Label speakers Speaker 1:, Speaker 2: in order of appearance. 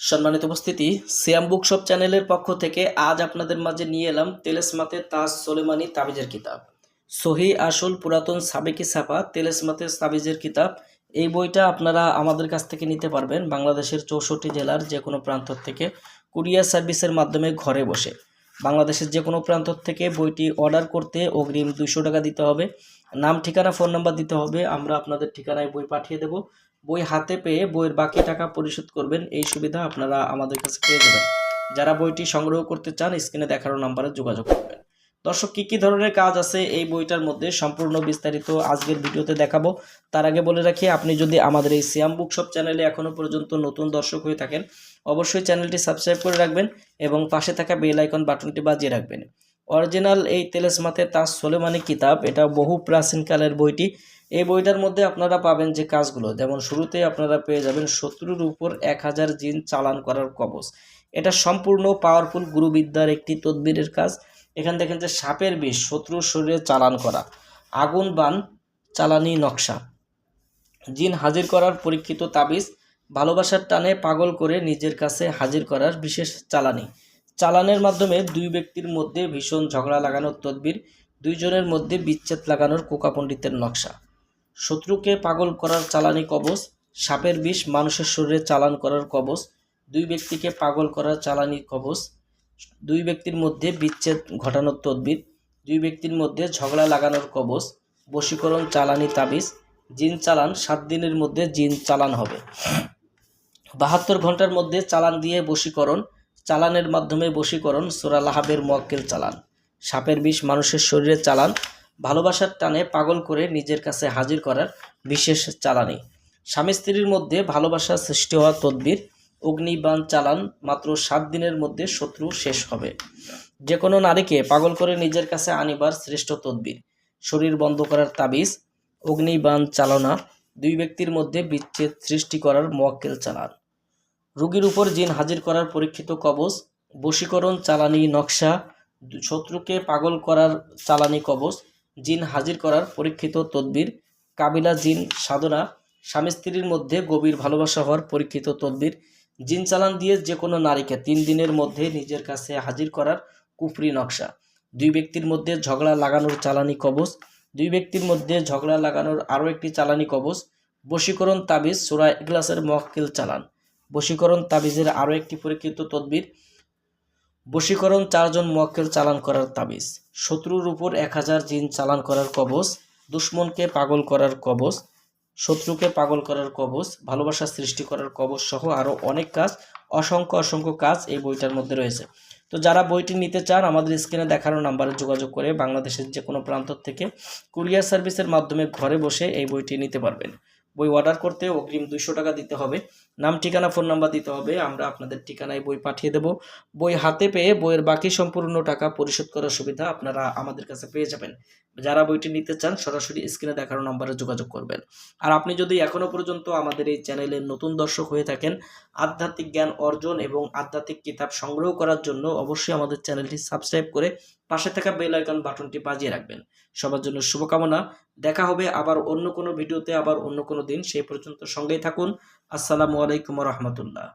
Speaker 1: সম্মানিত উপস্থিতি, সিয়াম বুকশপ চ্যানেলের পক্ষ থেকে আজ আপনাদের মাঝে নিয়ে এলাম তেলেসমাতে তাজ সোলেমানি তাবিজের কিতাব। সহি, আসল, পুরাতন সাবেকি ছাপা তেলেসমাতে তাবিজের কিতাব। এই বইটা আপনারা আমাদের কাছ থেকে নিতে পারবেন বাংলাদেশের চৌষট্টি জেলার যে কোনো প্রান্ত থেকে কুরিয়ার সার্ভিসের মাধ্যমে ঘরে বসে। বাংলাদেশের যে কোনো প্রান্ত থেকে বইটি অর্ডার করতে অগ্রিম দুশো টাকা দিতে হবে। নাম, ঠিকানা, ফোন নাম্বার দিতে হবে। আমরা আপনাদের ঠিকানায় বই পাঠিয়ে দেব। বই হাতে পেয়ে বইয়ের বাকি টাকা পরিশোধ করবেন, এই সুবিধা আপনারা আমাদের কাছে পেয়ে যাবেন। যারা বইটি সংগ্রহ করতে চান, স্ক্রিনে দেখানো নাম্বারে যোগাযোগ করবেন। দর্শক, কী কী ধরনের কাজ আছে এই বইটার মধ্যে? সম্পূর্ণ বিস্তারিত আজকের ভিডিওতে দেখাবো। তার আগে বলে রাখি, আপনি যদি আমাদের এই সিয়াম বুকশপ চ্যানেলে এখনও পর্যন্ত নতুন দর্শক হয়ে থাকেন, অবশ্যই চ্যানেলটি সাবস্ক্রাইব করে রাখবেন এবং পাশে থাকা বেল আইকন বাটনটি বাজিয়ে রাখবেন। অরিজিনাল এই তেলেসমাতে তাজ সোলেমানি কিতাব, এটা বহু প্রাচীনকালের বইটি। এই বইটার মধ্যে আপনারা পাবেন যে কাজগুলো, যেমন শুরুতে আপনারা পেয়ে যাবেন শত্রুর উপর এক হাজার জিন চালান করার কবচ। এটা সম্পূর্ণ পাওয়ারফুল গুরুবিদ্যার একটি তদবিরের কাজ। এখানে দেখেন যে সাপের বিষ শত্রুর শরীরে চালান করা, আগুন, বান, চালানি নকশা। জিন হাজির করার পরীক্ষিত তাবিজ, ভালোবাসার টানে পাগল করে নিজের কাছে হাজির করার বিশেষ চালানি। চালানের মাধ্যমে দুই ব্যক্তির মধ্যে ভীষণ ঝগড়া লাগানোর তদবির, দুইজনের মধ্যে বিচ্ছেদ লাগানোর কোকা পণ্ডিতের নকশা। শত্রুকে পাগল করার চালানি কবচ, সাপের বিষ মানুষের শরীরে চালান করার কবচ, দুই ব্যক্তিকে পাগল করার চালানি কবচ, দুই ব্যক্তির মধ্যে বিচ্ছেদ ঘটানোর তদবির, দুই ব্যক্তির মধ্যে ঝগড়া লাগানোর কবচ, বশীকরণ চালানি তাবিজ, জিন চালান, সাত দিনের মধ্যে জিন চালান হবে। বাহাত্তর ঘণ্টার মধ্যে চালান দিয়ে বশীকরণ চালানের মাধ্যমে বশীকরণ, সোরা লাহাবের মক্কেল চালান। সাপের বিষ মানুষের শরীরে চালান, ভালোবাসার টানে পাগল করে নিজের কাছে হাজির করার বিশেষ চালানি। স্বামী স্ত্রীর মধ্যে ভালোবাসা সৃষ্টি হওয়া তদ্বির, অগ্নিবাণ চালান মাত্র সাত দিনের মধ্যে শত্রু শেষ হবে। যে কোনো নারীকে পাগল করে নিজের কাছে আনিবার শ্রেষ্ঠ তদ্বির। শরীর বন্ধ করার তাবিজ, অগ্নিবাণ চালনা, দুই ব্যক্তির মধ্যে বিচ্ছেদ সৃষ্টি করার মোয়াক্কেল চালান। রোগীর উপর জিন হাজির করার পরীক্ষিত কবচ, বশীকরণ চালানি নকশা, শত্রুকে পাগল করার চালানি কবচ, জিন হাজির করার পরীক্ষিত তদবির, কাবিলা জিন সাধনা, স্বামী স্ত্রীর মধ্যে গভীর ভালোবাসা হওয়ার পরীক্ষিত তদবির, জিন চালান দিয়ে যে কোনো নারীকে তিন দিনের মধ্যে নিজের কাছে হাজির করার কুফরি নকশা, দুই ব্যক্তির মধ্যে ঝগড়া লাগানোর চালানি কবচ, দুই ব্যক্তির মধ্যে ঝগড়া লাগানোর আরও একটি চালানি কবচ, বশীকরণ তাবিজ, সুরা ইগলাসের মহকিল চালান। বশীকরণ তাবিজের আরও একটি পরীক্ষিত তদবির, বশীকরণ চারজন মোয়াক্কেল চালান করার তাবিজ, শত্রুর উপর এক হাজার জিন চালান করার কবচ দুশ্মনকে পাগল করার কবচ শত্রুকে পাগল করার কবচ ভালোবাসা সৃষ্টি করার কবচ সহ আরও অনেক কাজ, অসংখ্য অসংখ্য কাজ এই বইটার মধ্যে রয়েছে। তো যারা বইটি নিতে চান, আমাদের স্ক্রিনে দেখানো নাম্বারে যোগাযোগ করে বাংলাদেশের যে কোনো প্রান্ত থেকে কুরিয়ার সার্ভিসের মাধ্যমে ঘরে বসে এই বইটি নিতে পারবেন। বই অর্ডার করতে অগ্রিম দুইশো টাকা দিতে হবে। নাম, ঠিকানা ফোন নাম্বার দিতে হবে। আমরা আপনাদের ঠিকানায় বই পাঠিয়ে দেব। বই হাতে পেয়ে বইয়ের বাকি সম্পূর্ণ টাকা পরিশোধ করার সুবিধা আপনারা আমাদের কাছে পেয়ে যাবেন। যারা বইটি নিতে চান, সরাসরি স্ক্রিনে দেখানো নাম্বারে যোগাযোগ করবেন। আর আপনি যদি এখনও পর্যন্ত আমাদের এই চ্যানেলের নতুন দর্শক হয়ে থাকেন, আধ্যাত্মিক জ্ঞান অর্জন এবং আধ্যাত্মিক কিতাব সংগ্রহ করার জন্য অবশ্যই আমাদের চ্যানেলটি সাবস্ক্রাইব করে পাশে থাকা বেল আইকন বাটনটি বাজিয়ে রাখবেন। সবার জন্য শুভকামনা। দেখা হবে আবার অন্য কোনো ভিডিওতে, আবার অন্য কোনো দিন। সেই পর্যন্ত সঙ্গেই থাকুন। আসসালামু আলাইকুম রহমতুল্লাহ।